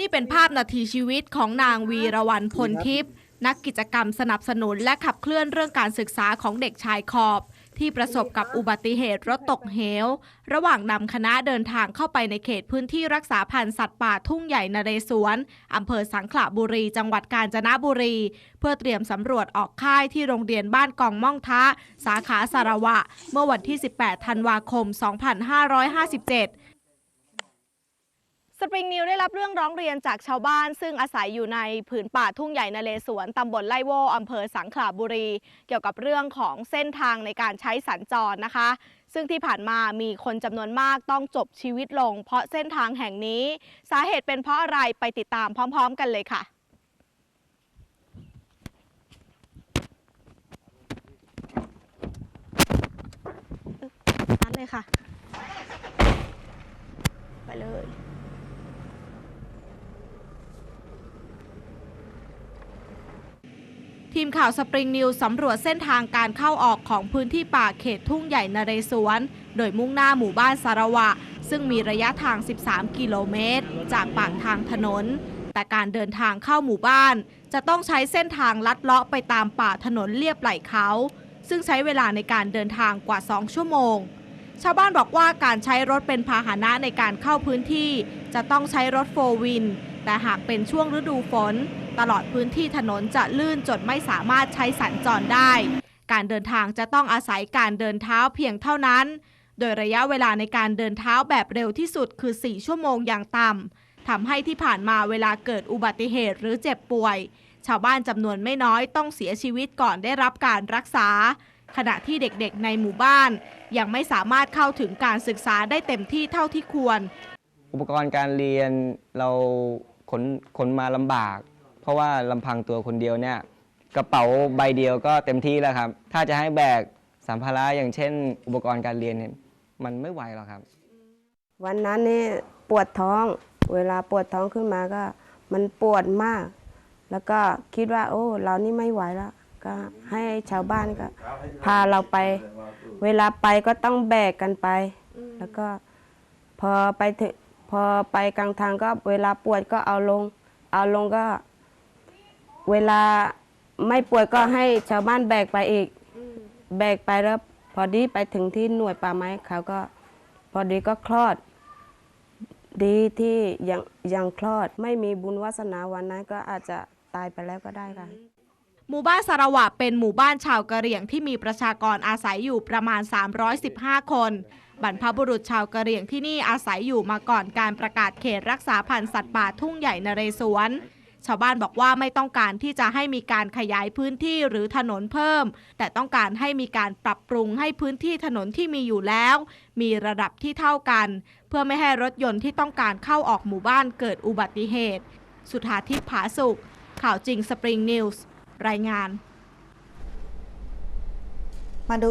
นี่เป็นภาพนาทีชีวิตของนางวีรวรรณพลทิพย์นักกิจกรรมสนับสนุนและขับเคลื่อนเรื่องการศึกษาของเด็กชายขอบ ที่ประสบกับอุบัติเหตุรถตกเหว ระหว่างนำคณะเดินทางเข้าไปในเขตพื้นที่รักษาพันธุ์สัตว์ป่าทุ่งใหญ่นเรศวรอำเภอสังขละบุรี จังหวัดกาญจนบุรี เพื่อเตรียมสำรวจออกค่ายที่โรงเรียนบ้านกองม่องทะ สาขาสารวะ เมื่อวันที่ 18 ธันวาคม 2557 สปริงนิวได้รับเรื่องร้องเรียนจากชาวบ้าน ซึ่งอาศัยอยู่ในผืนป่าทุ่งใหญ่นเรศวรตำบลไล่โวอำเภอสังขละบุรี เกี่ยวกับเรื่องของเส้นทางในการใช้สัญจรนะคะ ซึ่งที่ผ่านมามีคนจำนวนมากต้องจบชีวิตลง เพราะเส้นทางแห่งนี้ สาเหตุเป็นเพราะอะไรไปติดตามพร้อม ๆ กันเลยค่ะนั้นเลยค่ะ ไปเลย ทีมข่าวสปริงนิวสำรวจเส้นทางการเข้าออกของพื้นที่ป่าเขตทุ่งใหญ่นเรศวร โดยมุ่งหน้าหมู่บ้านสารวะ ซึ่งมีระยะทาง 13 กิโลเมตร จากปากทางถนน แต่การเดินทางเข้าหมู่บ้าน จะต้องใช้เส้นทางลัดเลาะไปตามป่าถนนเลียบไหล่เขา ซึ่งใช้เวลาในการเดินทางกว่า 2 ชั่วโมง ชาวบ้านบอกว่าการใช้รถเป็นพาหนะในการเข้าพื้นที่ จะต้องใช้รถโฟร์วิน แต่หากเป็นช่วงฤดูฝน ตลอดพื้นที่ถนนจะลื่นจนไม่สามารถใช้สัญจรได้ การเดินทางจะต้องอาศัยการเดินเท้าเพียงเท่านั้น โดยระยะเวลาในการเดินเท้าแบบเร็วที่สุดคือ 4 ชั่วโมงอย่างต่ำทำให้ที่ผ่านมาเวลาเกิดอุบัติเหตุหรือเจ็บป่วย ชาวบ้านจำนวนไม่น้อยต้องเสียชีวิตก่อนได้รับการรักษา ขณะที่เด็กๆในหมู่บ้าน ยังไม่สามารถเข้าถึงการศึกษาได้เต็มที่เท่าที่ควร อุปกรณ์การเรียนเรา ขนขนมาลำบาก เพราะว่าลำพังตัวคนเดียวเนี่ย กระเป๋าใบเดียวก็เต็มที่แล้วครับ ถ้าจะให้แบกสัมภาระอย่างเช่น อุปกรณ์การเรียนเนี่ยมันไม่ไหวหรอกครับ วันนั้นนี่ปวดท้อง เวลาปวดท้องขึ้นมาก็มันปวดมาก แล้วก็คิดว่า โอ้ เรานี่ไม่ไหวแล้ว ก็ให้ชาวบ้านก็ พาเราไป เวลาไปก็ต้องแบกกันไป แล้วก็พอไปถึง พอไปกลางทางก็เวลาปวดก็เอาลง เอาลงก็ เวลาไม่ปวดก็ให้ชาวบ้านแบกไปอีก แบกไปแล้ว พอดีไปถึงที่หน่วยป่าไม้เขาก็ พอดีก็คลอด ดีที่ยังยังคลอดไม่มีบุญวาสนาวันนั้นก็อาจจะตายไปแล้วก็ได้ค่ะหมู่บ้านสารวะเป็นหมู่บ้านชาวกะเหรี่ยงที่มีประชากรอาศัยอยู่ประมาณ 315 คน บรรพบุรุษชาวกะเหรี่ยงที่นี่อาศัยอยู่มาก่อนการประกาศเขตรักษาพันธุ์สัตว์ป่าทุ่งใหญ่นเรศวร ชาวบ้านบอกว่าไม่ต้องการที่จะให้มีการขยายพื้นที่หรือถนนเพิ่ม แต่ต้องการให้มีการปรับปรุงให้พื้นที่ถนนที่มีอยู่แล้ว มีระดับที่เท่ากัน เพื่อไม่ให้รถยนต์ที่ต้องการเข้าออกหมู่บ้านเกิดอุบัติเหตุ สุธาทิพย์ผาสุข ข่าวจริงสปริงนิวส์รายงานมาดู